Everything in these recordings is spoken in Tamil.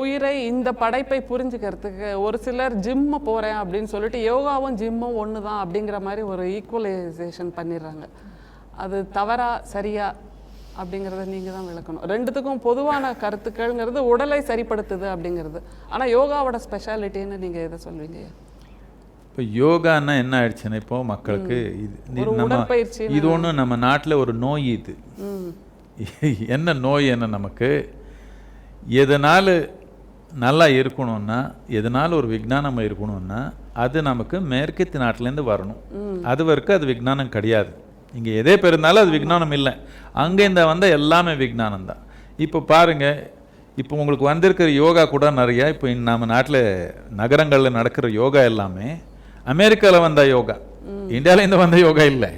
உயிரை இந்த படைப்பை புரிஞ்சுக்கிறதுக்கு ஒரு சிலர் ஜிம்ம போறேன் அப்படின்னு சொல்லிட்டு யோகாவும் ஜிம்மும் ஒன்று தான் அப்படிங்கிற மாதிரி ஒரு ஈக்குவலைசேஷன் பண்ணிடுறாங்க. அது தவறா சரியா அப்படிங்கிறத நீங்க தான் விளக்கணும். ரெண்டுத்துக்கும் பொதுவான கருத்துக்கள்ங்கிறது உடலை சரிப்படுத்துது அப்படிங்கிறது. ஆனா யோகாவோட ஸ்பெஷாலிட்டின்னு நீங்க எதை சொல்வீங்க? இப்போ யோகான்னா என்ன ஆயிடுச்சுன்னா இப்போ மக்களுக்கு இது நம்ம இது ஒன்றும் நம்ம நாட்டில் ஒரு நோய் இது. என்ன நோய் என்ன நமக்கு? எதனால் நல்லா இருக்கணும்னா எதனால் ஒரு விஞ்ஞானம் இருக்கணும்னா அது நமக்கு மேற்கத்திய நாட்டிலேருந்து வரணும். அது வரைக்கும் அது விஞ்ஞானம் கிடையாது. இங்கே எதே பெருந்தாலும் அது விஞ்ஞானம் இல்லை. அங்கேருந்து வந்த எல்லாமே விஞ்ஞானம் தான். இப்போ பாருங்க இப்போ உங்களுக்கு வந்திருக்கிற யோகா கூட நிறையா இப்போ நம்ம நாட்டில் நகரங்களில் நடக்கிற யோகா எல்லாமே அமெரிக்காவில் வந்த யோகா. இந்தியாவிலேருந்து வந்த யோகா இல்லை.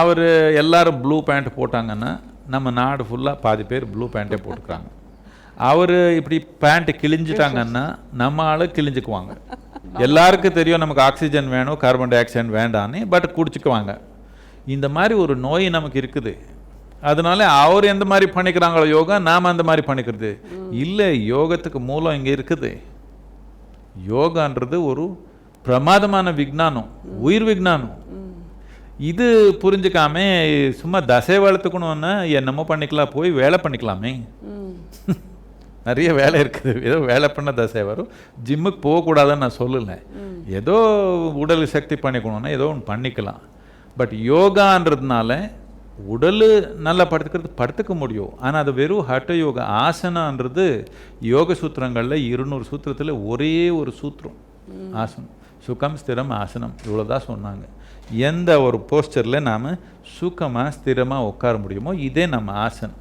அவர் எல்லாரும் ப்ளூ பேண்ட் போட்டாங்கன்னா நம்ம நாடு ஃபுல்லாக பாதி பேர் ப்ளூ பேண்ட்டே போட்டுக்கிறாங்க. அவர் இப்படி பேண்ட்டு கிழிஞ்சிட்டாங்கன்னா நம்ம ஆளு கிழிஞ்சுக்குவாங்க. எல்லாருக்கும் தெரியும் நமக்கு ஆக்சிஜன் வேணும் கார்பன் டை ஆக்சைடு வேண்டான்னு பட் குடிச்சுக்குவாங்க. இந்த மாதிரி ஒரு நோய் நமக்கு இருக்குது. அதனால அவர் எந்த மாதிரி பண்ணிக்கிறாங்களோ யோகா நாம் அந்த மாதிரி பண்ணிக்கிறது. இல்லை யோகத்துக்கு மூலம் இங்கே இருக்குது. யோகான்றது ஒரு பிரமாதமான விஞ்ஞானம் உயிர் விஞ்ஞானம் இது புரிஞ்சுக்காம சும்மா தசை வளர்த்துக்கணும்னா என்னமோ பண்ணிக்கலாம் போய் வேலை பண்ணிக்கலாமே. நிறைய வேலை இருக்குது. ஏதோ வேலை பண்ண தசை வரும். ஜிம்முக்கு போகக்கூடாதுன்னு நான் சொல்லலை. ஏதோ உடல் சக்தி பண்ணிக்கணும்னா ஏதோ ஒன்று பண்ணிக்கலாம். பட் யோகான்றதுனால உடல் நல்லா படுத்துக்கிறது படுத்துக்க முடியும். ஆனால் அது வெறும் ஹட்ட யோகா ஆசனான்றது யோக சூத்திரங்களில் இருநூறு சூத்திரத்தில் ஒரே ஒரு சூத்திரம் ஆசனம். சுகம் ஸ்திரம் ஆசனம் இவ்வளோதான் சொன்னாங்க. எந்த ஒரு போஸ்டரில் நாம் சுகமாக ஸ்திரமாக உட்கார முடியுமோ இதே நம்ம ஆசனம்.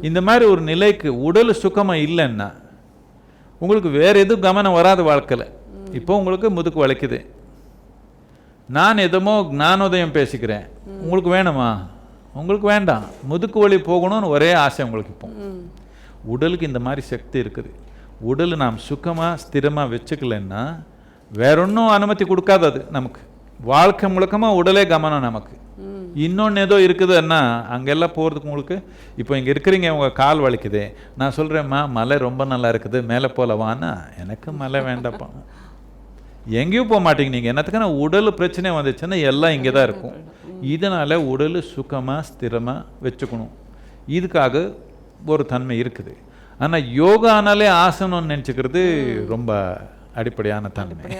இந்த மாதிரி ஒரு நிலைக்கு உடல் சுகமாக இல்லைன்னா உங்களுக்கு வேற எதுவும் கவனம் வராது வாழ்க்கையில் இப்போ உங்களுக்கு முதுக்கு வலிக்குது. நான் எதமோ ஞானோதயம் பேசிக்கிறேன். உங்களுக்கு வேணுமா? உங்களுக்கு வேண்டாம். முதுக்கு வலி போகணும்னு ஒரே ஆசை உங்களுக்கு இப்போ. உடலுக்கு இந்த மாதிரி சக்தி இருக்குது. உடல் நாம் சுகமாக ஸ்திரமாக வச்சுக்கலன்னா வேற ஒன்றும் அனுமதி கொடுக்காது அது நமக்கு. வாழ்க்கை முழுக்கமாக உடலே கவனம் நமக்கு. இன்னொன்று ஏதோ இருக்குதுன்னா அங்கெல்லாம் போகிறதுக்கு உங்களுக்கு இப்போ இங்கே இருக்கிறீங்க உங்கள் கால் வலிக்குது. நான் சொல்கிறேம்மா மலை ரொம்ப நல்லா இருக்குது மேலே போலவான்னா எனக்கு மலை வேண்டாப்பா. எங்கேயும் போக மாட்டீங்க நீங்கள் என்னத்துக்கான உடல் பிரச்சனை வந்துச்சுன்னா எல்லாம் இங்கே தான் இருக்கும். இதனால் உடல் சுகமாக ஸ்திரமாக வச்சுக்கணும். இதுக்காக ஒரு தன்மை இருக்குது. ஆனால் யோகானாலே ஆசனம்னு நினச்சிக்கிறது ரொம்ப அடிப்படையான தன்மை.